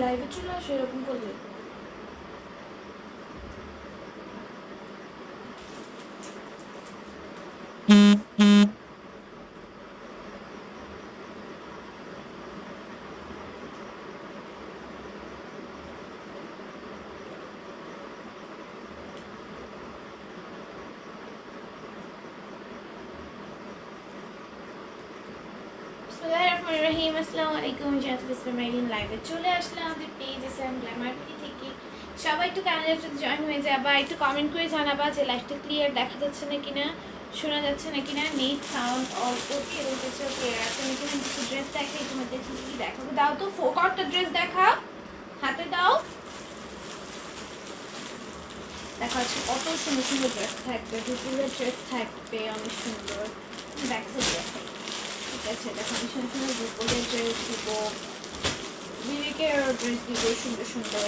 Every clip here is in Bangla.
লাইভে চলে আসো এরকম করলে রহিম, আসসালামু আলাইকুম। জাহাজ মেরিন লাইভে চলে আসলাম আমাদের পেজ এসএম গ্ল্যামার থেকে। সবাই একটু সাথে জয়েন হয়ে যাবা, একটু কমেন্ট করে জানাবা যে লাইভটা ক্লিয়ার দেখা যাচ্ছে না কিনা, শোনা যাচ্ছে না কিনা, net sound all okay okay clear আছে নাকি না কিছু ড্রেস দেখে তোমাদের ঠিকই দেখাবো? দাও তো ফোকারটা ড্রেস দেখা। হাতে দাও। দেখা যাচ্ছে কত সুন্দর সুন্দর ড্রেস থাকবে, দুপুরের ড্রেস থাকবে, অনেক সুন্দর। ব্যাক সাইড আছে, দেখো আমি সুন্দর ড্রেস দিব বিবেকের ড্রেস দিব সুন্দর সুন্দর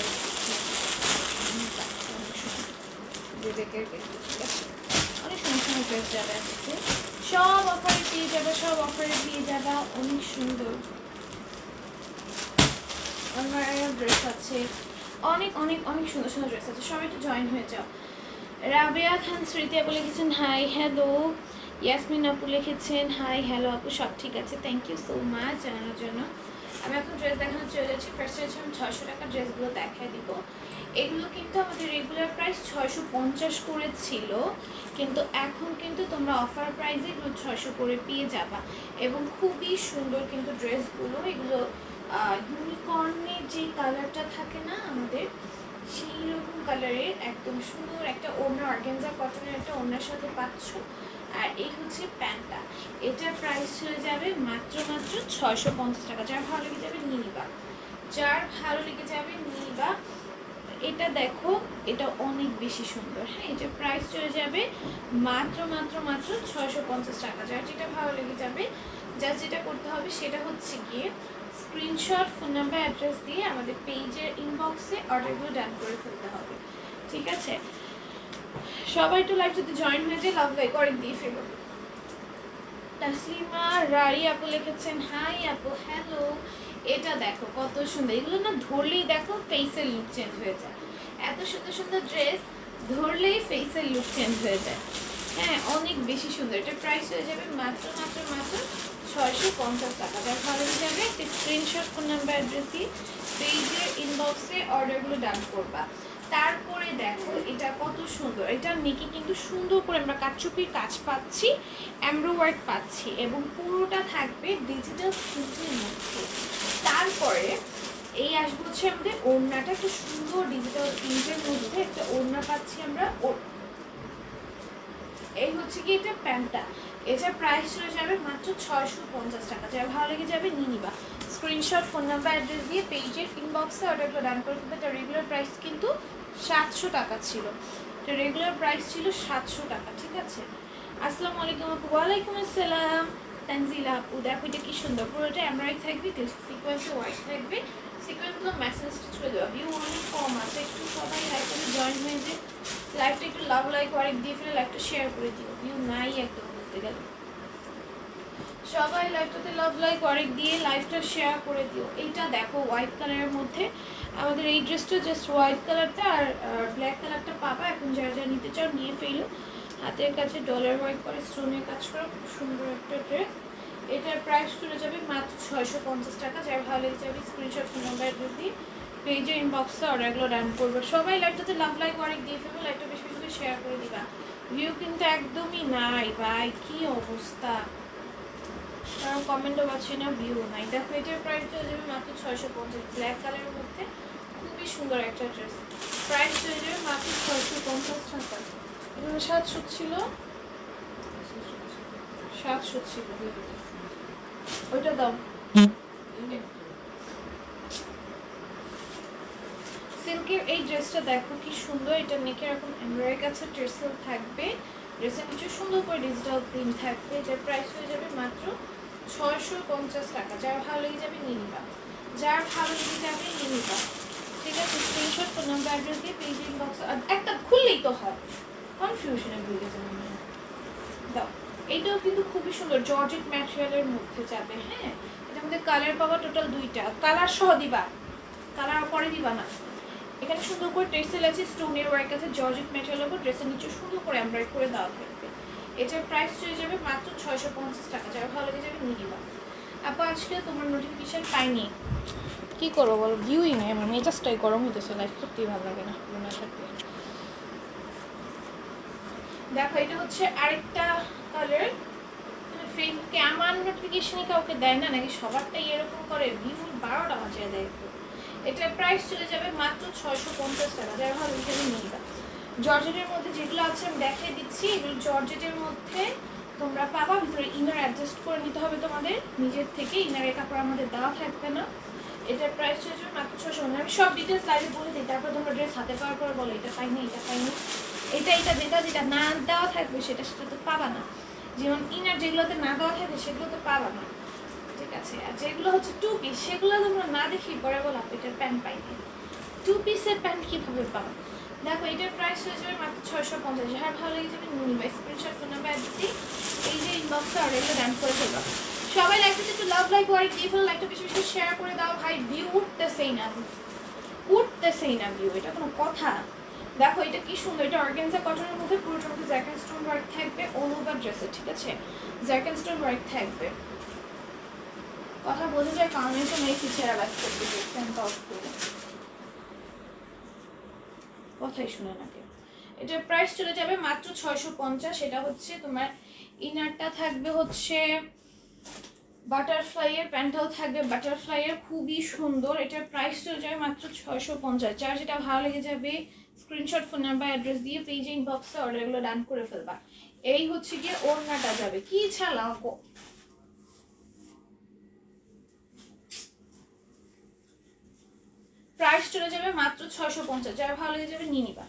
বিবেকের ড্রেস সব অফারে পেয়ে সব অফারে পেয়ে অনেক সুন্দর। আমার ড্রেস আছে। অনেক অনেক অনেক সুন্দর সুন্দর ড্রেস আছে। সবাই একটু জয়েন হয়ে যাও। রাবেয়া খান স্মৃতি আপু লিখেছেন হাই হ্যালো ইয়াসমিন আপু লিখেছেন হাই হ্যালো আপু, সব ঠিক আছে থ্যাংক ইউ সো মাচ জানানোর জন্য। আমি এখন ড্রেস দেখানো চলে যাচ্ছি। ফার্স্টে হচ্ছে আমি ছশো টাকার ড্রেসগুলো দেখাই দিব। এগুলো কিন্তু আমাদের রেগুলার প্রাইস ছয়শো পঞ্চাশ করে ছিল, কিন্তু এখন কিন্তু তোমরা অফার প্রাইসে এগুলো ছয়শো করে পেয়ে যাবা। এবং খুবই সুন্দর কিন্তু ড্রেসগুলো এগুলো ইউনিকর্নের যে কালারটা থাকে না আমাদের, সেই রকম কালারের একদম সুন্দর একটা ওড়না অর্গেনজা কটনের একটা ওড়নার সাথে পাচ্ছ। আর এই হচ্ছে প্যান্টটা। এটার প্রাইস চলে যাবে মাত্র মাত্র ছয়শো পঞ্চাশ টাকা। যার ভালো লেগে যাবে নিবা। যার ভালো লেগে যাবে নিবা। এটা দেখো, এটা অনেক বেশি সুন্দর। হ্যাঁ এটার প্রাইস চলে যাবে মাত্র মাত্র মাত্র ছয়শো পঞ্চাশ টাকা। যার যেটা ভালো লেগে যাবে যা যেটা করতে হবে সেটা হচ্ছে গিয়ে স্ক্রিনশট ফোন নাম্বার অ্যাড্রেস দিয়ে আমাদের পেজের ইনবক্সে অর্ডারগুলো ডান করে ফেলতে হবে। ঠিক আছে? সবাই একটু লাইভ যদি জয়েন হয়ে যায় লাভ লাইক অনেক দিয়ে ফেলো। তাসলিমা রাই আপু লিখেছেন হাই আপু হ্যালো এটা দেখো, কত সুন্দর। এগুলো না ধরলেই দেখো ফেসের লুক চেঞ্জ হয়ে যায়। এত সুন্দর সুন্দর ড্রেস ধরলেই ফেসের লুক চেঞ্জ হয়ে যায়। হ্যাঁ অনেক বেশি সুন্দর। এটা প্রাইস হয়ে যাবে মাত্র মাত্র মাত্র ছয়শো পঞ্চাশ টাকা। যার ভালো হয়ে যাবে। একটা স্ক্রিনশট ফোন নাম্বার অ্যাড্রেস দিয়ে পেজের ইনবক্সে অর্ডারগুলো ডান করবা। তারপরে দেখো, এটা কত সুন্দর। এটা নেকি কিন্তু সুন্দর করে আমরা কাটচুপির কাজ পাচ্ছি অ্যামব্রো পাচ্ছি এবং পুরোটা থাকবে ডিজিটাল প্রিন্টের মধ্যে। তারপরে এই আসব হচ্ছে আমাদের ওড়নাটা, একটা সুন্দর ডিজিটাল প্রিন্টের মধ্যে একটা ওড়না পাচ্ছি আমরা। এই হচ্ছে কি এটা প্যান্টটা। এটার প্রাইস চলে যাবে মাত্র ছয়শো পঞ্চাশ টাকা। যার ভালো লেগে যাবে নিয়ে নিবা। স্ক্রিনশট ফোন নাম্বার অ্যাড্রেস দিয়ে পেজের ইনবক্সে অর্ডারগুলো ডান করে ফেলবে। তার রেগুলার প্রাইস কিন্তু সাতশো টাকা ছিল। তো রেগুলার প্রাইস ছিল সাতশো টাকা, ঠিক আছে? আসসালামু আলাইকুম আপু। ওয়ালাইকুম আসসালাম। তানজিলা আপু, দেখো এটা কি সুন্দর। পুরোটা এমব্রয়ডারি থাকবে সিকোয়েন্সে হোয়াইট থাকবে। সিকোয়েন্সগুলো মেসেজ স্টিচ করে দেওয়া। ভিউ অনেক কম আছে। একটু সবাই লাইভে জয়েন হয়ে যে একটু লাভ লাইক অনেক দিয়ে ফেলে লাইভটা শেয়ার করে দিও। ভিউ নাই একদম বলতে গেলে। সবাই লাইভটাতে লাভ লাইক অনেক দিয়ে লাইভটা শেয়ার করে দিও। এইটা দেখো হোয়াইট কালারের মধ্যে। আমাদের এই ড্রেসটা জাস্ট হোয়াইট কালারটা আর ব্ল্যাক কালারটা পাবা। এখন যারা যা নিতে চাও নিয়ে ফেলো। হাতের কাছে ডলার ওয়ার্ক করে স্টোনের কাজ করা। খুব সুন্দর একটা ড্রেস এটার প্রাইস চলে যাবে মাত্র ছয়শো পঞ্চাশ টাকা। যার ভালো লেগে যাবে স্ক্রিনশট নাম্বার দিয়ে পেজের ইনবক্সে অর্ডারগুলো ডান করব। সবাই লাইভটাতে লাভ লাইক অনেক দিয়ে ফেলব লাইভটা বেশি বেশি করে শেয়ার করে দিবা। ভিউ কিন্তু একদমই নাই। ভাই, কি অবস্থা? কারণ কমেন্টও পাচ্ছি না ভিউ নাই। দেখো, এটার প্রাইস চলে যাবে মাত্র ছয়শো পঞ্চাশ। ব্ল্যাক কালারের মধ্যে খুবই সুন্দর একটা ড্রেস প্রাইস চলে যাবে মাত্র ছয়শো পঞ্চাশ টাকা। এখানে সাতশো ছিল। সাতশো ছিল। ওইটা দাও। সিল্কের এই ড্রেসটা দেখো, কি সুন্দর। এটা নেকের এরকম এমব্রয়ডারি কাছে ট্রেসেল থাকবে। ড্রেসের কিছু সুন্দর করে ডিজিটাল প্রিন্ট থাকবে। এটার প্রাইস হয়ে যাবে মাত্র ছয়শো পঞ্চাশ টাকা, যার ভালো লেগে যাবে নিয়ে যার ভালো লেগে যাবে নিয়ে নিবা ঠিক আছে? স্ক্রিনশট ফোন নাম্বার অ্যাড্রেস দিয়ে পেজ ইনবক্স একটা খুললেই তো হয়। কনফিউশনে ভুলে না দাও এইটাও কিন্তু খুবই সুন্দর জর্জেট ম্যাটেরিয়ালের মধ্যে যাবে হ্যাঁ? এটার মধ্যে কালার পাওয়া টোটাল দুইটা। কালার সহ দিবা। কালার পরে দিবা না। এখানে সুন্দর করে টেক্সেল আছে স্টোনের ওয়ার্ক আছে জর্জেট মেটেরিয়াল উপর ড্রেসের নিচে সুন্দর করে এমব্রয়ডারি করে দেওয়া থাকবে এটার প্রাইস চলে যাবে মাত্র ছয়শো পঞ্চাশ টাকা যারা ভালো লেগে যাবে নিয়ে নিবা আপু আজকে তোমার নোটিফিকেশন পাইনি। কি করব বলো? ভিউই নেই আমার মেজাজটাই গরম হইতেছে লাইফ করতেই ভালো লাগে না মনে থাকতে দেখো এটা হচ্ছে আরেকটা কালার ফ্রেন্ডকে আমার নোটিফিকেশনই কাউকে দেয় না নাকি সবারটাই এরকম করে? ভিউ বারোটা বাজিয়ে দেয়। এটার প্রাইস চলে যাবে মাত্র ছয়শো পঞ্চাশ টাকা যারা ভালো নিয়ে নিবা জর্জেটের মধ্যে যেগুলো আছে আমি দেখিয়ে দিচ্ছি, এগুলো জর্জেটের মধ্যে তোমরা পাবা। ভিতরে ইনার অ্যাডজাস্ট করে নিতে হবে তোমাদের। নিজের থেকে ইনারের কাপড় আমাদের দেওয়া থাকবে না। এটার প্রাইস যাবে মাত্র ছশো আমি সব ডিটেলস লাইভে বলে দিই, তারপর তোমরা ড্রেস হাতে পাওয়ার পর বলো, এটা পাইনি এটা পাইনি। এটা এটা, যেটা যেটা না দেওয়া থাকবে, সেটা সেটা তো পাবা না। যেমন ইনার যেগুলোতে না দেওয়া থাকবে, সেগুলো তো পাবা না। ঠিক আছে? আর যেগুলো হচ্ছে টু পিস সেগুলো তোমরা না দেখি পরে বলো এটার প্যান্ট পাইনি। টু পিসের প্যান্ট কীভাবে পাবো? দেখো, এটার প্রাইস হয়ে যাবে মাত্র ছয়শো পঞ্চাশ। যার ভালো লেগে যাবে নিবা। স্ক্রিনশট ফোন নাম্বার দিচ্ছি। এই যে ইনবক্সে আর এগুলো ডান করে ফেলবা। সবাই লাইকটা একটু লাভ লাইক ওয়ারি দিয়ে ফেলো লাইকটা বেশি বেশি শেয়ার করে দাও। ভাই ভিউ উঠতেছেই না উঠতেছেই না ভিউ এটা কোনো কথা দেখো, এটা কি সুন্দর। এটা অর্গানজা কটনের মধ্যে পুরোটার মধ্যে জ্যাকেন স্টোন ওয়ার্ক থাকবে ওভার ড্রেসে ঠিক আছে? জ্যাকেন স্টোন ওয়ার্ক থাকবে। কথা বোঝা যায়, কারণ তো নেই করতে ফ্যানটা অফ করে কথাই শুনে না কেউ। এটার প্রাইস চলে যাবে মাত্র ছয়শো পঞ্চাশ, এটা হচ্ছে তোমার ইনারটা থাকবে হচ্ছে বাটারফ্লাইয়ের প্যান্টটাও থাকবে বাটারফ্লাইয়ের খুবই সুন্দর। এটার প্রাইস চলে যাবে মাত্র ছয়শো পঞ্চাশ। যার যেটা ভালো লেগে যাবে স্ক্রিনশট ফোন নাম্বার অ্যাড্রেস দিয়ে পেজে ইনবক্সে অর্ডারগুলো ডান করে ফেলবা। এই হচ্ছে গিয়ে ওড়নাটা যাবে। কি ছাড়া প্রাইস চলে যাবে মাত্র ছয়শো পঞ্চাশ, যার ভালো লেগে যাবে নিয়ে নিবা।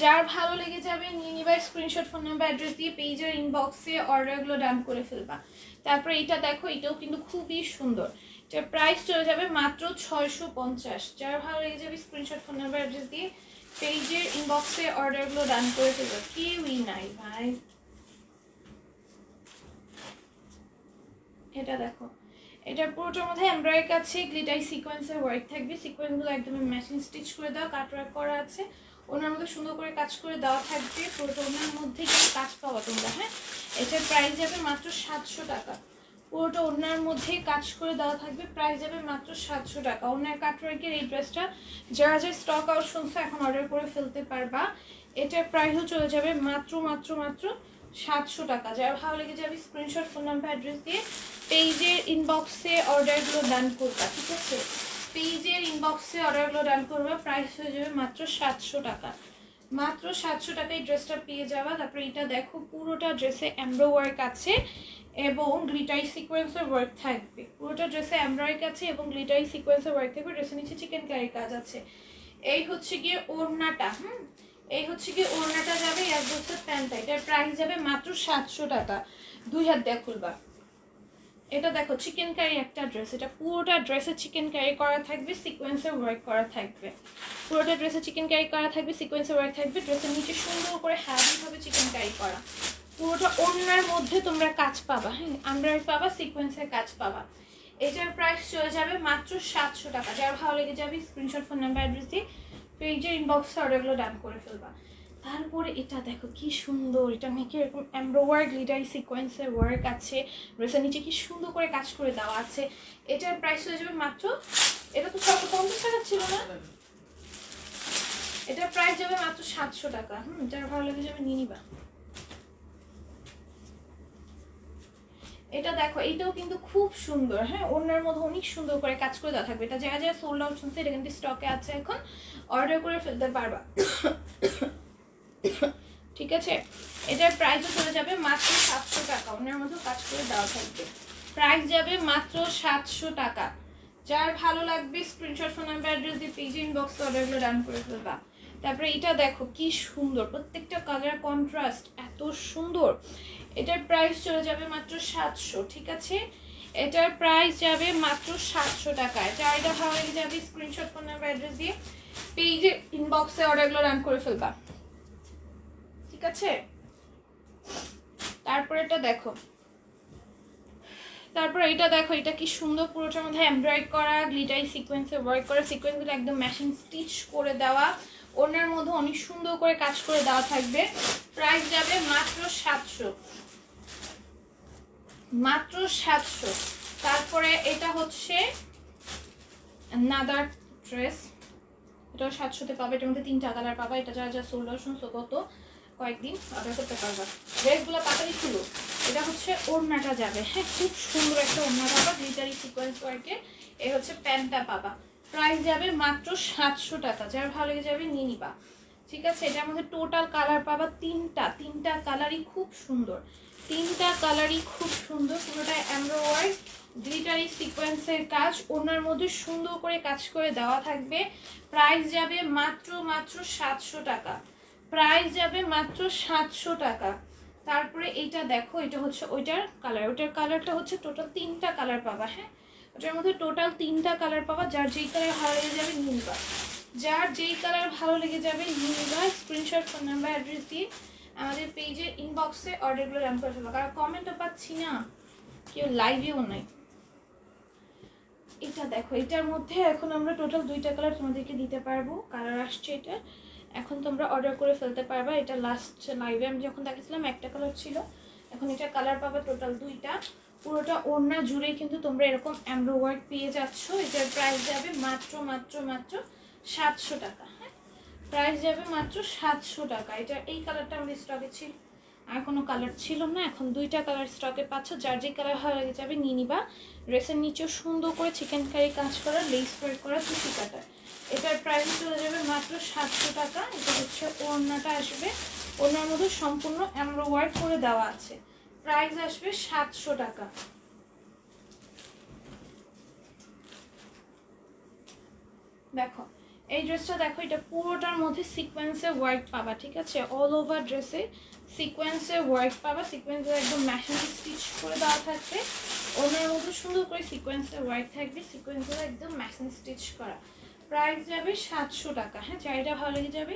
যার ভালো লেগে যাবে নিয়ে নিবা স্ক্রিনশট ফোন নাম্বার অ্যাড্রেস দিয়ে পেজের ইনবক্সে অর্ডারগুলো ডান করে ফেলবা। তারপরে এটা দেখো, এটাও কিন্তু খুবই সুন্দর। যার প্রাইস চলে যাবে মাত্র ছয়শো পঞ্চাশ, যার ভালো লেগে যাবে স্ক্রিনশট ফোন নাম্বার অ্যাড্রেস দিয়ে পেজের ইনবক্সে অর্ডারগুলো ডান করে ফেলবা। কেউই নাই ভাই? এটা দেখো। এটার পুরোটার মধ্যে এমব্রয়ডারি আছে গ্লিটাই সিকোয়েন্সের ওয়ার্ক থাকবে। সিকোয়েন্সগুলো একদম মেশিন স্টিচ করে দেওয়া কাট ওয়ার্ক করা আছে। ওনার মধ্যে সুন্দর করে কাজ করে দেওয়া থাকবে। পুরোটা ওনার মধ্যে কাজ পাওয়া তোমরা হ্যাঁ? এটার প্রাইস যাবে মাত্র সাতশো টাকা। পুরোটা ওনার মধ্যে কাজ করে দেওয়া থাকবে। প্রাইস যাবে মাত্র সাতশো টাকা। ওনার কাটওয়ার্কের এই ড্রেসটা যারা যে স্টক আউট শুনছে, এখন অর্ডার করে ফেলতে পারবা। এটার প্রাইসও চলে যাবে মাত্র মাত্র মাত্র সাতশো টাকা। যার ভালো লেগে যাবে স্ক্রিনশট ফোন নাম্বার অ্যাড্রেস দিয়ে পেজের ইনবক্সে অর্ডারগুলো ডান করবা, ঠিক আছে? পেজের ইনবক্সে অর্ডারগুলো ডান করবা প্রাইস হয়ে যাবে মাত্র সাতশো টাকা। মাত্র সাতশো টাকায় ড্রেসটা পেয়ে যাওয়া তারপরে এটা দেখো, পুরোটা ড্রেসে এমব্রো ওয়ার্ক আছে এবং গ্লিটাই সিকোয়েন্সের ওয়ার্ক থাকবে। পুরোটা ড্রেসে এমব্রয়ডারি আছে এবং গ্লিটাই সিকোয়েন্সের ওয়ার্ক থাকবে। ড্রেসের নিচে চিকেন কারির কাজ আছে। এই হচ্ছে গিয়ে ওড়নাটা, হুম? এই হচ্ছে কি ওড়নাটা যাবে এক বছর প্যান্টটা। এটার প্রাইস যাবে মাত্র সাতশো টাকা। দুই হাত দেখ খুলবা। এটা দেখো চিকেন কারি একটা ড্রেস এটা পুরোটা ড্রেসে চিকেন ক্যারি করা থাকবে সিকোয়েন্সের ওয়ার্ক করা থাকবে। পুরোটা ড্রেসে চিকেন ক্যারি করা থাকবে সিকোয়েন্সের ওয়ার্ক থাকবে। ড্রেসের নিচে সুন্দর করে হ্যাভিভাবে চিকেন ক্যারি করা। পুরোটা ওড়নার মধ্যে তোমরা কাজ পাবা হ্যাঁ? আমরা পাবা সিকোয়েন্সের কাজ পাবা। এটার প্রাইস চলে যাবে মাত্র সাতশো টাকা। যার ভালো লেগে যাবে স্ক্রিনশট ফোন নাম্বার অ্যাড্রেস দিয়ে পেজের ইনবক্সে অর্ডারগুলো ডান করে ফেলবা। তারপরে এটা দেখো কি সুন্দর, এটা নাকি এরকম এমব্রোয়ার গ্লিডারি সিকোয়েন্সের ওয়ার্ক আছে। ড্রেসের নিচে কি সুন্দর করে কাজ করে দেওয়া আছে। এটার প্রাইস হয়ে যাবে মাত্র, এটা তো ছশো পঞ্চাশ টাকা ছিল না? এটার প্রাইস যাবে মাত্র সাতশো টাকা। হুম, যার ভালো লাগে যাবে নিয়ে নিবা। এটা দেখো, এটাও কিন্তু খুব সুন্দর হ্যাঁ? অন্যের মধ্যে অনেক সুন্দর করে কাজ করে দেওয়া থাকবে। এটা যারা যারা সোল্ড আউট শুনছে, এটা কিন্তু স্টকে আছে এখন। অর্ডার করে ফেলতে পারবা। ঠিক আছে? এটার প্রাইসও চলে যাবে মাত্র সাতশো টাকা। অন্যের মধ্যে কাজ করে দেওয়া থাকবে। প্রাইস যাবে মাত্র সাতশো টাকা। যার ভালো লাগবে স্ক্রিনশট ফোন নাম্বার অ্যাড্রেস দিয়ে পেজে ইনবক্স অর্ডারগুলো ডান করে ফেলবা। তারপরে এটা দেখো, কি সুন্দর। প্রত্যেকটা কালার কন্ট্রাস্ট এত সুন্দর। এটার প্রাইস চলে যাবে মাত্র সাতশো, ঠিক আছে? এটার প্রাইস যাবে মাত্র সাতশো টাকায় এটা ভালো লেগে যাবে স্ক্রিনশট ফোন নাম্বার অ্যাড্রেস দিয়ে পেজে ইনবক্সে অর্ডারগুলো রান করে ফেলবা। ঠিক আছে? তারপরে এটা দেখো। তারপর এটা দেখো এটা কি সুন্দর পুরোটার মধ্যে এমব্রয়েড করা গ্লিটারি সিকোয়েন্সে ওয়ার্ক করা সিকোয়েন্সগুলো একদম মেশিন স্টিচ করে দেওয়া। ওনার মধ্যে অনেক সুন্দর করে কাজ করে দেওয়া থাকবে। প্রাইস যাবে মাত্র সাতশো। মাত্র সাতশো। তারপরে এটা হচ্ছে নাদার ড্রেস এটাও সাতশোতে পাবে। এটার মধ্যে তিনটা কালার পাবা। এটা যারা যা ষোলো শুনছো কত? কয়েকদিন অর্ডার করতে পারবা। ড্রেসগুলো তাড়াতাড়ি খুলো। এটা হচ্ছে ওড়নাটা যাবে। হ্যাঁ খুব সুন্দর একটা ওড়না পাবা। গ্লিটারি সিকোয়েন্স ওয়ার্কে এ হচ্ছে প্যান্টটা পাবা। প্রাইস যাবে মাত্র সাতশো টাকা। যার ভালো লেগে যাবে নিয়ে নিবা। ঠিক আছে? এটার মধ্যে টোটাল কালার পাবা তিনটা। তিনটা কালারই খুব সুন্দর। তিনটা কালারই খুব সুন্দর। পুরোটা এমব্রয়েড গ্লিটারি সিকোয়েন্সের কাজ। ওনার মধ্যে সুন্দর করে কাজ করে দেওয়া থাকবে। প্রাইস যাবে মাত্র মাত্র সাতশো টাকা। প্রাইস যাবে মাত্র সাতশো টাকা। তারপরে এইটা দেখো, এটা হচ্ছে ওইটার কালার ওইটার কালারটা হচ্ছে টোটাল তিনটা কালার পাবা হ্যাঁ? ওটার মধ্যে টোটাল তিনটা কালার পাবা যার যেই কালার ভালো লেগে যাবে নিয়ে নিবা যার যেই কালার ভালো লেগে যাবে নিয়ে নিবা স্ক্রিনশট ফোন নাম্বার অ্যাড্রেস দিয়ে আমাদের পেজের ইনবক্সে অর্ডারগুলো রান করে ফেলব। কারণ কমেন্টও পাচ্ছি না। কেউ লাইভেও নাই। এটা দেখো, এটার মধ্যে এখন আমরা টোটাল দুইটা কালার তোমাদেরকে দিতে পারব। কালার আসছে এটা। এখন তোমরা অর্ডার করে ফেলতে পারবা। এটা লাস্ট লাইভে আমি যখন দেখেছিলাম একটা কালার ছিল। এখন এটা কালার পাবা টোটাল দুইটা। পুরোটা ওড়না জুড়েই কিন্তু তোমরা এরকম অ্যাম্ব্রো পেয়ে যাচ্ছ। এটার প্রাইস যাবে মাত্র মাত্র মাত্র সাতশো টাকা হ্যাঁ? প্রাইস যাবে মাত্র সাতশো টাকা। এটা, এই কালারটা আমাদের স্টকে ছিল। আর কোনো কালার ছিল না। এখন দুইটা কালার স্টকে পাচ্ছ। যার যে কালার ভালো লেগে যাবে নিয়ে নিবা। ড্রেসের নিচেও সুন্দর করে চিকেন কারি কাজ করা লেস ওয়ার্ক করা টুপি কাটা। এটার প্রাইস চলে যাবে মাত্র সাতশো টাকা। এটা হচ্ছে ওড়নাটা আসবে। ওড়নার মধ্যে সম্পূর্ণ অ্যামরো ওয়ার্ক করে দেওয়া আছে। প্রাইস আসবে সাতশো টাকা। দেখো, এই ড্রেসটা দেখো, এটা পুরোটার মধ্যে সিকোয়েন্সে ওয়ার্ক পাবা, ঠিক আছে? অল ওভার ড্রেসে সিকোয়েন্সে ওয়ার্ক পাবা সিকোয়েন্সে একদম ম্যাশিং স্টিচ করে দেওয়া থাকবে। ওনার মধ্যে সুন্দর করে সিকোয়েন্সে ওয়ার্ক থাকবে সিকোয়েন্সগুলো একদম ম্যাশিং স্টিচ করা। প্রাইস যাবে সাতশো টাকা। হ্যাঁ চাইটা ভালো লেগে যাবে।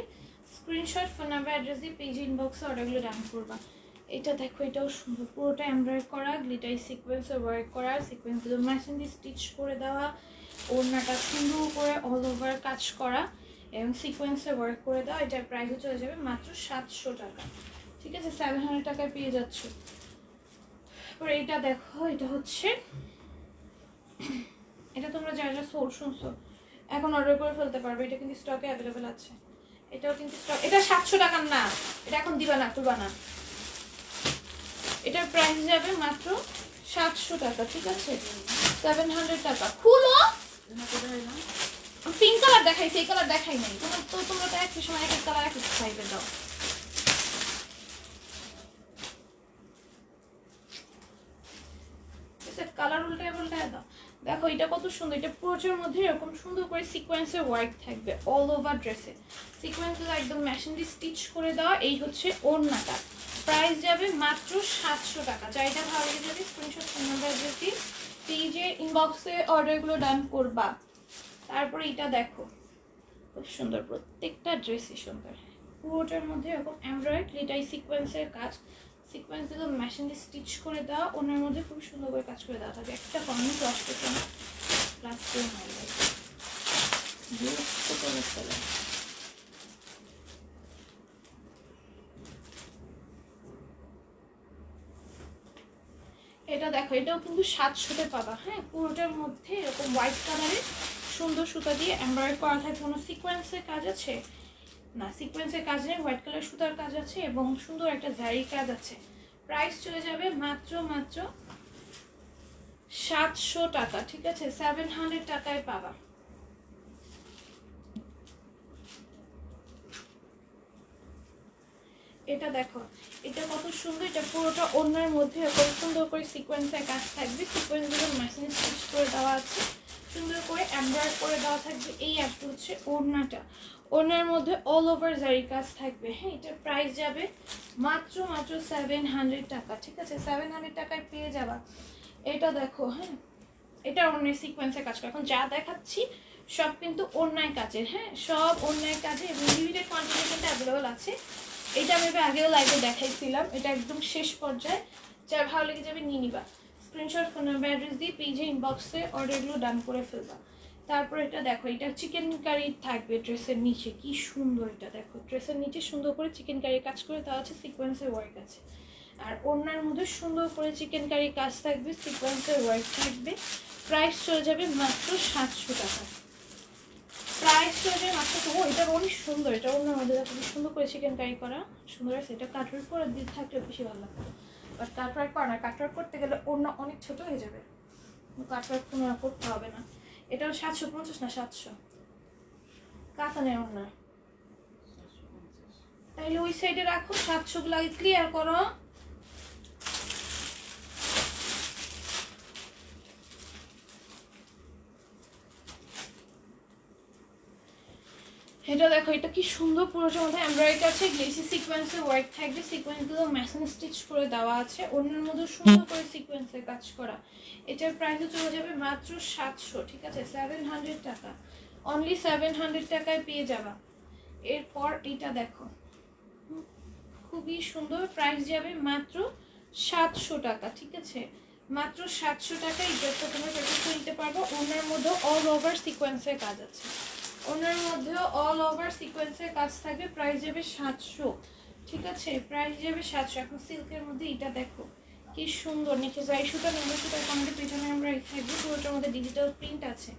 স্ক্রিনশট ফোন নাম্বার অ্যাড্রেস দিয়ে পেজ ইনবক্সে অর্ডারগুলো ডান করবা। এটা দেখো, এটাও সুন্দর। পুরোটা এমব্রয়েড করা গ্লিটারি সিকোয়েন্সে ওয়ার্ক করা সিকোয়েন্সগুলো মেশিন দিয়ে স্টিচ করে দেওয়া, ওড়নাটা সুন্দর করে অল ওভার কাজ করা, এবং সিকোয়েন্সে ওয়ার্ক করে দেওয়া, এটার প্রাইসও চলে যাবে মাত্র সাতশো টাকা। ঠিক আছে সেভেন হান্ড্রেড টাকায় পেয়ে যাচ্ছ। তারপরে এটা দেখো, এটা হচ্ছে, এটা তোমরা যা যা সোর শুনছো, এখন অর্ডার করে ফেলতে পারবে, এটা কিন্তু স্টকে অ্যাভেলেবেল আছে। এটাও কিন্তু স্টক এটা সাতশো টাকার না, এটা এখন দিবা না, তুলবা না। এটার প্রাইস যাবে মাত্র সাতশো টাকা, ঠিক আছে? সেভেন হান্ড্রেড টাকা। খুলো! পিঙ্ক কালার দেখাইছি, এই কালার দেখাই নাই। তোমরা তো তোমরা তো একই সময় এক এক কালার এক এক সাইজের দাও। কালার উল্টায় উল্টায় দাও। দেখো, এটা কত সুন্দর, এটা পুরোটার মধ্যে এরকম সুন্দর করে সিকোয়েন্সের ওয়ার্ক থাকবে অল ওভার ড্রেসে সিকোয়েন্সের একদম মেশিন দিয়ে স্টিচ করে দেওয়া এই হচ্ছে ওড়নাটা। প্রাইস যাবে মাত্র সাতশো টাকা। এটা ভালো লেগে যাবে স্ক্রিনশট ফোন নাম্বার যদি পেজে ইনবক্সে অর্ডারগুলো ডান করবা। তারপরে এটা দেখো। খুব সুন্দর, প্রত্যেকটা ড্রেসই সুন্দর। পুরোটার মধ্যে এরকম এমব্রয়েড লিটাই সিকোয়েন্সের কাজ। সিকোয়েন্সগুলো মেশিন দিয়ে স্টিচ করে দেওয়া ওনার মধ্যে খুব সুন্দর করে কাজ করে দেওয়া থাকবে একটা কমই কষ্ট করে প্লাস করে মারবে বিরক্ত করে ফেলে এটা দেখো, এটাও কিন্তু সাত সুতে পাবা হ্যাঁ? পুরোটার মধ্যে এরকম হোয়াইট কালারের সুন্দর সুতা দিয়ে এমব্রয়ডারি করা থাকে কোনো সিকোয়েন্সের কাজ আছে? না সিকোয়েন্সের কাজ নেই হোয়াইট কালার সুতার কাজ আছে এবং সুন্দর একটা জারি কাজ আছে। প্রাইস চলে যাবে মাত্র মাত্র সাতশো টাকা, ঠিক আছে? সেভেন হান্ড্রেড টাকায় পাবা। এটা দেখো, এটা কত সুন্দর, এটা পুরোটা অন্যের মধ্যে কত সুন্দর করে সিকোয়েন্সের কাজ থাকবে। সিকোয়েন্সগুলো মেশিনে স্টিচ করে দেওয়া আছে। সুন্দর করে এমব্রয়েড করে দেওয়া থাকবে এই একটা হচ্ছে ওড়নাটা। ওড়নার মধ্যে অল ওভার জারি কাজ থাকবে। হ্যাঁ এটার প্রাইস যাবে মাত্র মাত্র সেভেন হান্ড্রেড টাকা, ঠিক আছে? সেভেন হান্ড্রেড টাকায় পেয়ে যাবা। এটা দেখো হ্যাঁ এটা অন্যের সিকোয়েন্সের কাজ করে। এখন যা দেখাচ্ছি, সব কিন্তু অন্যায় কাজের হ্যাঁ সব অন্যায় কাজে এবং লিমিটেড কোয়ান্টিটি কিন্তু অ্যাভেলেবল আছে। এটা আমি আগেও লাইভে দেখাইছিলাম, এটা একদম শেষ পর্যায়ে। যার ভালো লেগে যাবে নিয়ে নিবা। স্ক্রিনশট ফোন নাম্বার অ্যাড্রেস দিয়ে পেজে ইনবক্সে অর্ডারগুলো ডান করে ফেলবা। তারপর এটা দেখো, এটা চিকেন কারি থাকবে ড্রেসের নিচে। কি সুন্দর এটা দেখো। ড্রেসের নিচে সুন্দর করে চিকেন কারি কাজ করে তা আছে সিকোয়েন্সের ওয়ার্ক আছে। আর ওনার মধ্যে সুন্দর করে চিকেন কারি কাজ থাকবে সিকোয়েন্সের ওয়ার্ক থাকবে। প্রাইস চলে যাবে মাত্র সাতশো টাকা। চলে যাবে মাত্র ও এটা অনেক সুন্দর এটা মধ্যে দেখো কি সুন্দর করে চিকেন কারি করা, সুন্দর আছে এটা কাটওয়ার্ক করে দিয়ে থাকলে বেশি ভালো লাগবে বাট কাটওয়ার্ক করা না কাটওয়ার্ক করতে গেলে অন্য অনেক ছোট হয়ে যাবে। কাটওয়ার্ক কোনো করতে হবে না। এটা সাতশো পঞ্চাশ না সাতশো? কাতানের ওনার তাইলে ওই সাইডে রাখো, সাতশো লাগে ক্লিয়ার করো। এটা দেখো এটা কি সুন্দর পুরোটার মধ্যে এমব্রয়ডারি আছে গ্লেসি সিকোয়েন্সের ওয়ার্ক থাকবে সিকোয়েন্সগুলো মেশিন স্টিচ করে দেওয়া আছে অন্যের মধ্যে সুন্দর করে সিকোয়েন্সের কাজ করা। এটার প্রাইসও চলে যাবে মাত্র সাতশো ঠিক আছে? সেভেন হান্ড্রেড টাকা। অনলি সেভেন হান্ড্রেড টাকায় পেয়ে যাবা। এরপর এটা দেখো। খুবই সুন্দর প্রাইস যাবে মাত্র সাতশো টাকা ঠিক আছে? মাত্র সাতশো টাকা এই ড্রেসটা তোমরা নিতে পারব। ওনার মধ্যে অল ওভার সিকোয়েন্সের কাজ আছে। ওনার মধ্যেও অল ওভার সিকোয়েন্সের কাজ থাকবে প্রাইস যাবে সাতশো। ঠিক আছে? প্রাইস যাবে সাতশো। এখন সিল্কের মধ্যে এটা দেখো, কি সুন্দর। নিচে যাই সুতা নম্বর সুতা আমাদের পিছনে আমরা থাকবে পুরোটার মধ্যে ডিজিটাল প্রিন্ট আছে।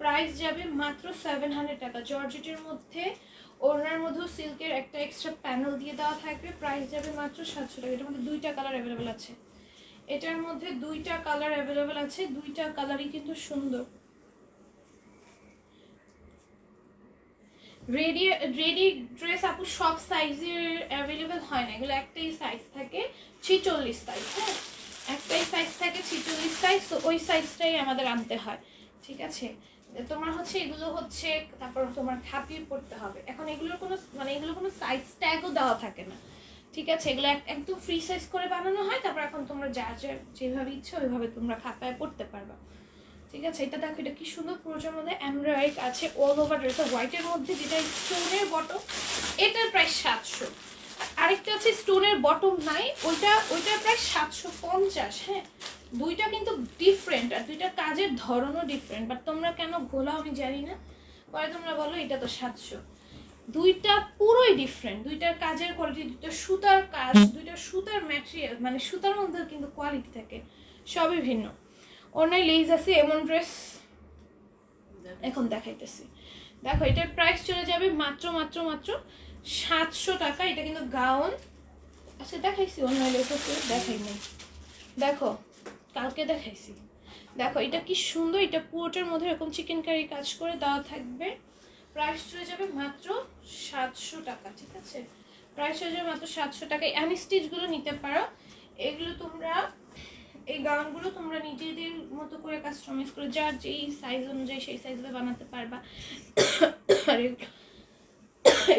প্রাইস যাবে মাত্র সেভেন হান্ড্রেড টাকা। জর্জেটের মধ্যে, ওনার মধ্যেও সিল্কের একটা এক্সট্রা প্যানেল দিয়ে দেওয়া থাকবে। প্রাইস যাবে মাত্র সাতশো টাকা। এটার মধ্যে দুইটা কালার অ্যাভেলেবেল আছে। এটার মধ্যে দুইটা কালার অ্যাভেলেবেল আছে। দুইটা কালারই কিন্তু সুন্দর। রেডি রেডি ড্রেস আপু সব সাইজের অ্যাভেলেবেল হয় না। এগুলো একটাই সাইজ থাকে, ছিচল্লিশ সাইজ হ্যাঁ? একটাই সাইজ থাকে, ছিচল্লিশ সাইজ তো ওই সাইজটাই আমাদের আনতে হয়, ঠিক আছে? তোমার হচ্ছে এগুলো হচ্ছে, তারপর তোমার খাপিয়ে পড়তে হবে। এখন এগুলোর কোনো মানে এগুলো কোনো সাইজ ট্যাগও দেওয়া থাকে না, ঠিক আছে? এগুলো এক- একদম ফ্রি সাইজ করে বানানো হয়, তারপর এখন তোমরা যার যার যেভাবে ইচ্ছে ওইভাবে তোমরা খাতায় পড়তে পারবা। ঠিক আছে, এটা দেখো, এটা কি সুন্দর পুরোটার মধ্যে এমব্রয়েড আছে অল ওভার ড্রেস হোয়াইটের মধ্যে যেটা স্টোনের বটম এটার প্রায় সাতশো। আরেকটা আছে স্টোনের বটম নাই, ওইটা, ওইটার প্রায় সাতশো পঞ্চাশ হ্যাঁ? দুইটা কিন্তু ডিফারেন্ট আর দুইটা কাজের ধরনও ডিফারেন্ট বাট তোমরা কেন ঘোলাও আমি জানি না। পরে তোমরা বলো, এটা তো সাতশো। দুইটা পুরোই ডিফারেন্ট দুইটার কাজের কোয়ালিটি দুইটা সুতার কাজ, দুইটা সুতার ম্যাটেরিয়াল মানে সুতার মধ্যে কিন্তু কোয়ালিটি থাকে, সবই ভিন্ন। অনেক লেজ আছে, এমন ড্রেস এখন দেখাইতেছি। দেখো, এটার প্রাইস চলে যাবে মাত্র মাত্র মাত্র সাতশো টাকা। এটা কিন্তু গাউন আচ্ছা দেখাইছি অন্য লেখা দেখাই নাই। দেখো, কালকে দেখাইছি। দেখো, এটা কি সুন্দর, এটা পুরোটার মধ্যে এরকম চিকেন কারি কাজ করে দেওয়া থাকবে। প্রাইস চলে যাবে মাত্র সাতশো টাকা, ঠিক আছে? প্রাইস চলে যাবে মাত্র সাতশো টাকা অ্যানি স্টিচগুলো নিতে পারো। এগুলো তোমরা এই গাউনগুলো তোমরা নিজেদের মতো করে কাস্টমাইজ করে যার যেই সাইজ অনুযায়ী সেই সাইজে বানাতে পারবা। আর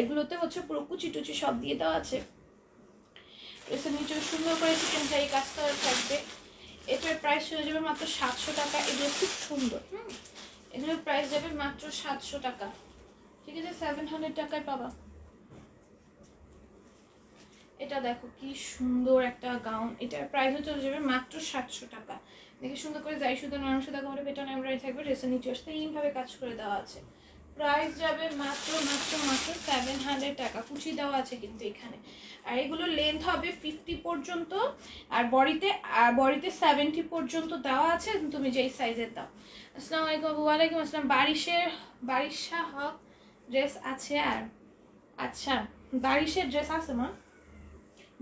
এগুলোতে হচ্ছে পুরো কুচি টুচি সব দিয়ে দেওয়া আছে। ড্রেসের নিচে সুন্দর করে চিকেন কারি কাজ করা থাকবে। এটার প্রাইস হয়ে যাবে মাত্র সাতশো টাকা। এগুলো খুব সুন্দর, হুম? এগুলোর প্রাইস যাবে মাত্র সাতশো টাকা। ঠিক আছে? সেভেন হান্ড্রেড টাকায় পাবা। এটা দেখো কি সুন্দর একটা গাউন এটার প্রাইসও চলে যাবে মাত্র সাতশো টাকা। দেখে সুন্দর করে যাই সুতো নরম সুতা করে বেটন এমব্রয়ডারি থাকবে ড্রেসের নিচে আসতে এইভাবে কাজ করে দেওয়া আছে। প্রাইস যাবে মাত্র মাত্র মাত্র সেভেন হান্ড্রেড টাকা। কুচি দেওয়া আছে কিন্তু এখানে। আর এগুলো লেন্থ হবে ফিফটি পর্যন্ত, আর বডিতে আর বডিতে সেভেন্টি পর্যন্ত দেওয়া আছে, তুমি যেই সাইজের দাও। আসসালামু আলাইকুম। ওয়ালাইকুম আসসালাম। বারিশের, বারিশা হক ড্রেস আছে আর আচ্ছা বারিশের ড্রেস আছে মা?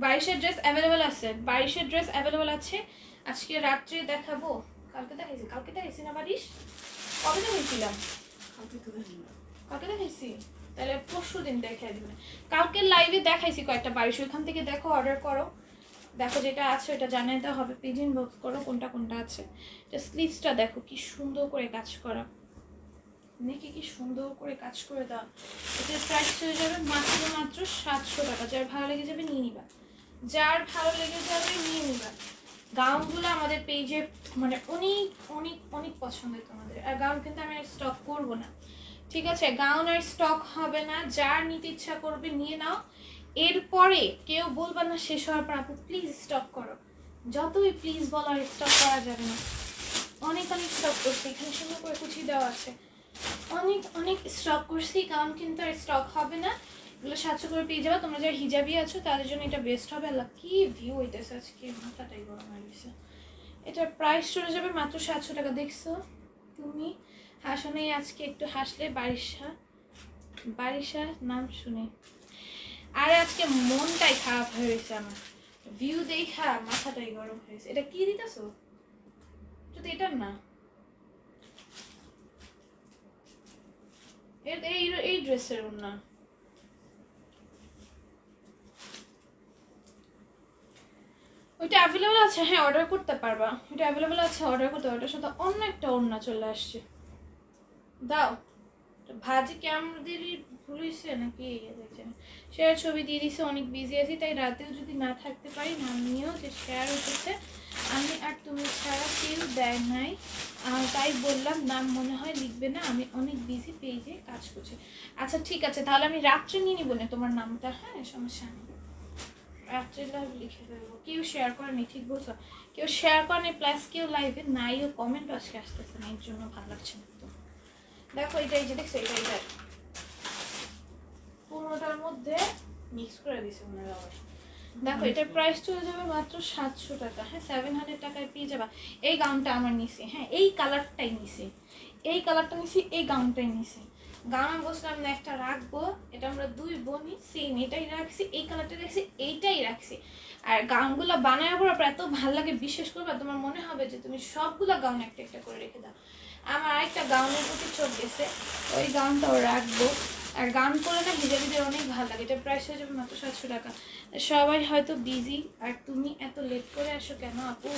বাইশের ড্রেস অ্যাভেলেবেল আছে। বাইশের ড্রেস অ্যাভেলেবেল আছে। আজকে রাত্রে দেখাবো। কালকে দেখাইছি। কালকে দেখাইছি না বারিশ কবে দেখাইছিলাম? কালকে দেখাইছি? তাহলে পরশু দিন দেখাই দিবে। কালকে লাইভে দেখাইছি কয়েকটা। বারিশ ওইখান থেকে দেখো অর্ডার করো। দেখো যেটা আছে ওটা জানাইতে হবে পিজিন বক্স করো কোনটা কোনটা আছে। এটা স্লিভসটা দেখো কি সুন্দর করে কাজ করা। নেকে কি সুন্দর করে কাজ করে দাও। এটার প্রাইস হয়ে যাবে মাত্র মাত্র সাতশো টাকা। যার ভালো লেগে যাবে নিয়ে নিবা। যার ভালো লেগে যাবে নিয়ে নিবা। গাউনগুলো আমাদের পেজে মানে অনেক অনেক অনেক পছন্দের তোমাদের। আর গাউন কিন্তু আমি স্টক করব না। ঠিক আছে, গাউন আর স্টক হবে না। যার নিতে ইচ্ছা করবে নিয়ে নাও। এরপরে কেউ বলবা না শেষ হওয়ার পর আপু প্লিজ স্টক করো। যতই প্লিজ বলো, আর স্টক করা যাবে না। অনেক অনেক স্টক করছি। এখানে সুন্দর করে কুচি দেওয়া আছে। অনেক অনেক স্টক করছি। কারণ কিন্তু আর স্টক হবে না। এগুলো সাতশো করে পেয়ে যাবে। তোমরা যারা হিজাবি আছো, তাদের জন্য এটা বেস্ট হবে। আল্লাহ, কি ভিউ হইতেছে আজকে? মাথাটাই গরম হয়ে গেছে। এটার প্রাইস চলে যাবে মাত্র সাতশো টাকা। দেখছ তুমি? হাসনে আজকে একটু হাসলে বারিশা। বারিশা নাম শুনে। আর আজকে মনটাই খারাপ হয়ে গেছে আমার। ভিউ দেখা মাথাটাই গরম হয়েছে এটা কি দিতেছো? যদি এটার না। এই এই ড্রেসের না ওইটা অ্যাভেলেবল আছে? হ্যাঁ অর্ডার করতে পারবা। ওইটা অ্যাভেলেবল আছে অর্ডার করতে ওটার সাথে অন্য একটা ওড়না চলে আসছে। দাও। ভাজি কেমন দিলি ভুলিছে নাকি? দেখছেন। শেয়ার ছবি দিয়ে দিছে, অনেক বিজি আছি, তাই রাতেও যদি না থাকতে পারি নিয়েও যে শেয়ার উঠেছে, আমি আর তুমি ছাড়া কেউ দেয় নাই। তাই বললাম নাম মনে হয় লিখবে না, আমি অনেক বিজি পেজে কাজ করছি। আচ্ছা ঠিক আছে, তাহলে আমি রাত্রে নিয়ে নিবো না তোমার নামটা হ্যাঁ? সমস্যা নেই। রাত্রে লাইভ লিখে কেউ শেয়ার করেনি ঠিক বলছো। কেউ শেয়ার করেনি প্লাস কেউ লাইভে নাইও কমেন্ট আজকে আসতেছে না, এর জন্য ভালো লাগছে না তো। দেখো এটা যে, দেখছ এটা এটা পনেরোটার মধ্যে মিক্স করে দিছে ওনারা দেখো, এটার প্রাইস চলে যাবে মাত্র সাতশো টাকা। হ্যাঁ সেভেন হান্ড্রেড টাকায় পেয়ে যাবা। এই গাউনটা আমার নিছে। হ্যাঁ এই কালারটাই নিছে। এই কালারটা নিছি, এই গাউনটাই নিছে। আমি বসলাম না একটা রাখব। এটা আমরা দুই বোনই সেম এটাই রাখছি, এই কালারটা রাখছি এইটাই রাখছি। আর গাউনগুলো বানানোর পর আপনার এত ভালো লাগে, বিশ্বাস করবে, তোমার মনে হবে যে তুমি সবগুলো গাউন একটা একটা করে রেখে দাও। আমার আরেকটা গাউনের প্রতি চোখ গেছে, ওই গাউনটাও রাখব। আর গান করে না হিজাবিদের অনেক ভালো লাগে, এটা প্রাইস হয়ে যাবে মাত্র সাতশো টাকা। সবাই হয়তো বিজি আর তুমি এত লেট করে আসো কেন আপু?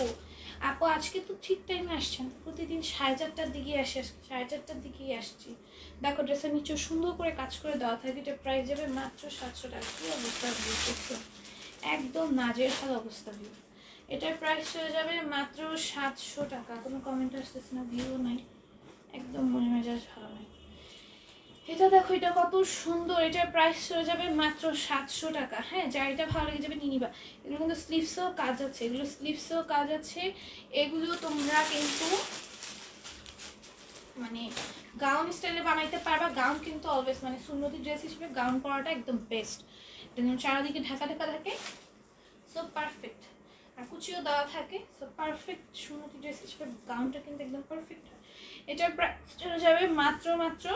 আপু, আজকে তো ঠিক টাইমে আসছেন প্রতিদিন সাড়ে চারটার দিকে আসে, সাড়ে চারটার দিকেই আসছি। দেখো ড্রেসের নিচে সুন্দর করে কাজ করে দেওয়া থাকে, এটা প্রাইস যাবে মাত্র সাতশো টাকা। কি অবস্থা একদম নাজের হাল অবস্থা ভিউ এটার প্রাইস চলে যাবে মাত্র সাতশো টাকা। কোনো কমেন্ট আসতেছে না ভিউ নাই। একদম মনে মেজাজ ভালো নাই। এটা দেখো, এটা কত সুন্দর। এটার প্রাইস চলে যাবে মাত্র সাতশো টাকা। হ্যাঁ যার এটা ভালো লেগে যাবে, নিয়ে নিবা। এগুলো কিন্তু স্লিভসেও কাজ আছে। এগুলো স্লিভসেও কাজ আছে। এগুলো তোমরা কিন্তু মানে গাউন স্টাইলে বানাইতে পারবা। গাউন কিন্তু অলওয়েজ মানে সুন্নতি ড্রেস হিসেবে গাউন পরাটা একদম বেস্ট যেমন চারিদিকে ঢাকা ঢাকা থাকে সো পারফেক্ট আর কুচিও দেওয়া থাকে সো পারফেক্ট সুন্নতি ড্রেস হিসেবে গাউনটা কিন্তু একদম পারফেক্ট এটার প্রাইস চলে যাবে মাত্র মাত্র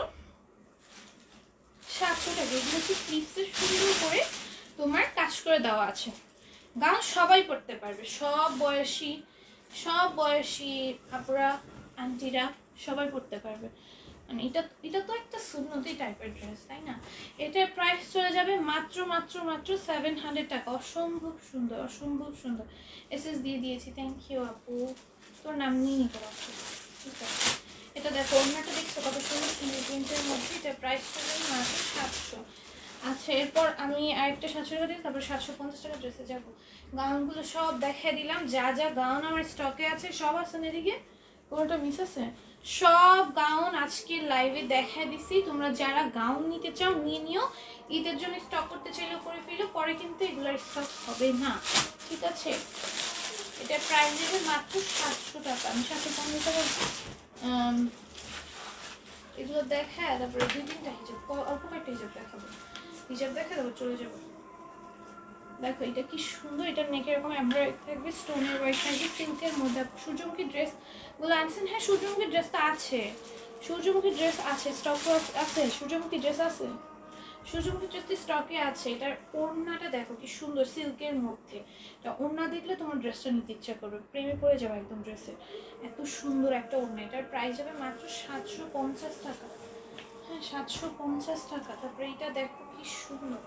সাতশো টাকা। এগুলো হচ্ছে স্লিপসে সুন্দর করে তোমার কাজ করে দেওয়া আছে? গান সবাই পড়তে পারবে। সব বয়সী সব বয়সী আপুরা, আন্টিরা সবাই পড়তে পারবে। মানে এটা এটা তো একটা সুন্নতি টাইপের ড্রেস তাই না? এটার প্রাইস চলে যাবে মাত্র মাত্র মাত্র সেভেন হান্ড্রেড টাকা। অসম্ভব সুন্দর অসম্ভব সুন্দর। এস এস দিয়ে দিয়েছি থ্যাংক ইউ আপু। তোর নাম নিয়ে নিতে পারছ। ঠিক আছে। এটা দেখো, অন্যটা দেখছ কত সুন্দর সুন্দর প্রিন্টের মধ্যে। এটা প্রাইস চলে মাত্র সাতশো। আচ্ছা এরপর আমি আরেকটা সাতশো টাকা দিই তারপর সাতশো পঞ্চাশ টাকা ড্রেসে যাব। গাউনগুলো সব দেখাই দিলাম। যা যা গাউন আমার স্টকে আছে, সব আছে এদিকে? কোনোটা মিস আছে? সব গাউন আজকে লাইভে দেখা দিছি। তোমরা যারা গাউন নিতে চাও, নিয়ে নিও। ঈদের জন্য স্টক করতে চাইলেও করে ফেলো, পরে কিন্তু এগুলোর স্টক হবে না। ঠিক আছে? এটা প্রাইস দেবে মাত্র সাতশো টাকা। আমি সাতশো পঞ্চাশ টাকা এগুলো দেখা, তারপরে দুই তিনটা হিজাব, অল্প কয়েকটা হিজাব দেখাবো। হিজাব দেখা, তারপর চলে যাব। দেখো, এটা কি সুন্দর, এটা নেকে এরকম এমব্রয়ডারি থাকবে স্টোনের ওয়ার্ক থাকবে সিল্কের মধ্যে। সূর্যমুখী ড্রেসগুলো আনছেন? হ্যাঁ সূর্যমুখী ড্রেস তো আছে। সূর্যমুখী ড্রেস আছে স্টক আছে, সূর্যমুখী ড্রেস আছে। সূর্যমুখী ড্রেস স্টকে আছে। এটার ওড়নাটা দেখো, কি সুন্দর সিল্কের মধ্যে। এটা ওড়না দেখলে তোমার ড্রেসটা নিতে ইচ্ছা করবে। প্রেমে পড়ে যাবে একদম ড্রেসে এত সুন্দর একটা ওড়না। এটার প্রাইস যাবে মাত্র সাতশো পঞ্চাশ টাকা। হ্যাঁ সাতশো পঞ্চাশ টাকা। তারপরে এটা দেখো, কি সুন্দর।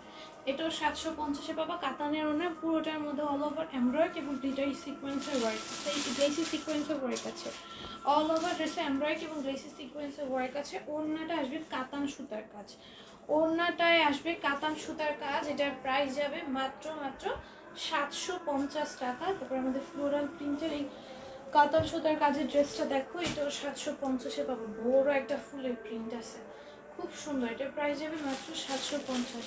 এটাও সাতশো পঞ্চাশে পাবা। কাতানের ওনা পুরোটার মধ্যে অল ওভার এমব্রয়েড এবং গ্লিটারি সিকোয়েন্সের ওয়ার্ক গ্লেসি সিকোয়েন্সের ওয়ার্ক আছে। অল ওভার ড্রেসে এমব্রয়েড এবং গ্লেসি সিকোয়েন্সের ওয়ার্ক আছে। ওড়নাটা আসবে কাতান সুতার কাজ। ওড়নাটায় আসবে কাতান সুতার কাজ। এটার প্রাইস যাবে মাত্র মাত্র সাতশো পঞ্চাশ টাকা। তারপর আমাদের ফ্লোরাল প্রিন্টের এই কাতান সুতার কাজের ড্রেসটা দেখো। এটাও সাতশো পঞ্চাশে পাবো। বড় একটা ফুলের প্রিন্ট আছে। খুব সুন্দর। এটা প্রাইস যাবে মাত্র সাতশো পঞ্চাশ।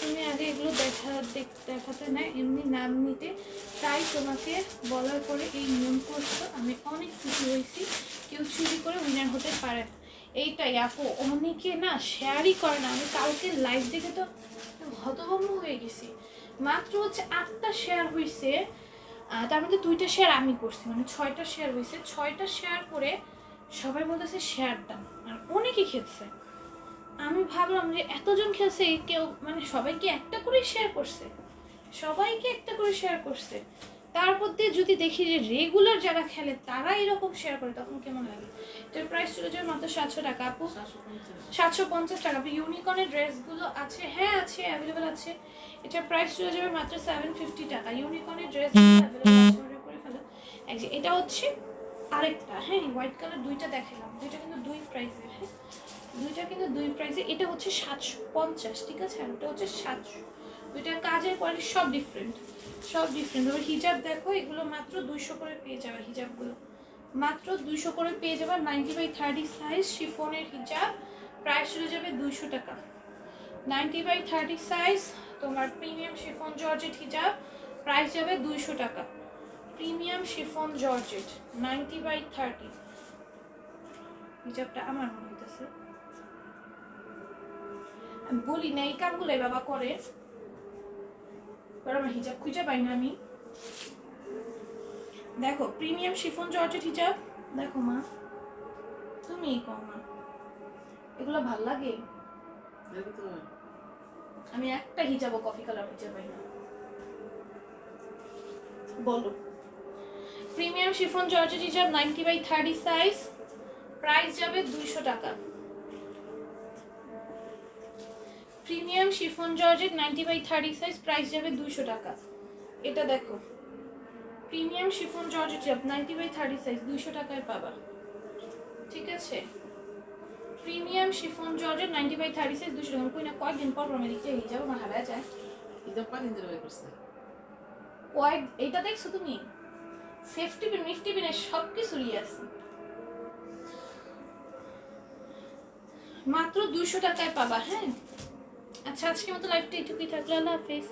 তুমি আগে এগুলো দেখা, দেখ- দেখাতে না, এমনি নাম নিতে। তাই তোমাকে বলার পরে এই নিয়ম করছ, আমি অনেক খুশি হয়েছি। কেউ চুরি করে উইনার হতে পারে না। এইটাই আপু, অনেকে না শেয়ারই করে না। আমি কালকে লাইভ দেখে তো হতভম্ব হয়ে গেছি। মাত্র হচ্ছে আটটা শেয়ার হয়েছে তার মধ্যে দুইটা শেয়ার আমি করছি মানে ছয়টা শেয়ার হয়েছে ছয়টা শেয়ার করে সবাই বলতেছে শেয়ার দাম আর অনেকে খেয়েছে। আমি ভাবলাম যে এতজন খেয়েছে কেউ মানে সবাইকে একটা করে শেয়ার করছে। সবাইকে একটা করে শেয়ার করছে। তারপর দিয়ে যদি দেখি যে রেগুলার যারা খেলে তারা এরকম শেয়ার করে, তখন কেমন লাগে? এটার প্রাইস চলে যাবে মাত্র সাতশো টাকা। আপু, সাতশো পঞ্চাশ টাকা। ইউনিকর্নের ড্রেসগুলো আছে? হ্যাঁ আছে অ্যাভেলেবেল আছে। এটার প্রাইস চলে যাবে মাত্র সেভেন ফিফটি টাকা। ইউনিকর্নের ড্রেসগুলো অ্যাভেলেবেল আছে করে এটা হচ্ছে আরেকটা হ্যাঁ হোয়াইট কালার দুইটা দেখালাম। দুইটা কিন্তু দুই প্রাইসের হ্যাঁ। দুইটা কিন্তু দুই প্রাইসে এটা হচ্ছে সাতশো পঞ্চাশ, ঠিক আছে? আর ওটা হচ্ছে সাতশো। দুইটা কাজের কোয়ালিটি সব ডিফারেন্ট সব ডিফারেন্ট তবে হিজাব দেখো, এগুলো মাত্র দুইশো করে পেয়ে যাবে হিজাবগুলো। মাত্র দুইশো করে পেয়ে যাবে নাইনটি বাই থার্টি সাইজ শিফনের হিজাব প্রাইস চলে যাবে দুইশো টাকা। নাইনটি বাই থার্টি সাইজ তোমার premium chiffon georgette hijab price যাবে দুইশো টাকা। Premium chiffon georgette ninety by thirty হিজাবটা আমার মনে হইতেছে। আমি বলি না এই কামগুলোই বাবা করে। আমার হিজাব খুঁজে পাই না আমি। দেখো প্রিমিয়াম শিফন জর্জেট হিজাব। দেখো মা তুমি কম মা এগুলো ভালো লাগে? আমি একটা হিজাবও কফি কালার খুঁজে পাই না। বলো। Premium chiffon georgette hijab ninety by thirty size price যাবে দুইশো টাকা। Premium chiffon georgette ninety by thirty size price যাবে দুইশো টাকা। এটা দেখো। Premium chiffon georgette hijab ninety by thirty size দুইশো টাকায় পাবা। ঠিক আছে? Premium chiffon georgette ninety by thirty size দুশো টাকা। কই না কয়েকদিন পর পর আমি দেখছি হিজাব আমার হারায় যায় কয়েক এইটা দেখছ তুমি? সেফটি পিন মিফটি পিনের সব কিছুরই আছে মাত্র দুশো টাকায় পাবা হ্যাঁ? আচ্ছা আজকে মতো লাইফটা এটুকুই থাকল, আল্লাহ হাফেজ।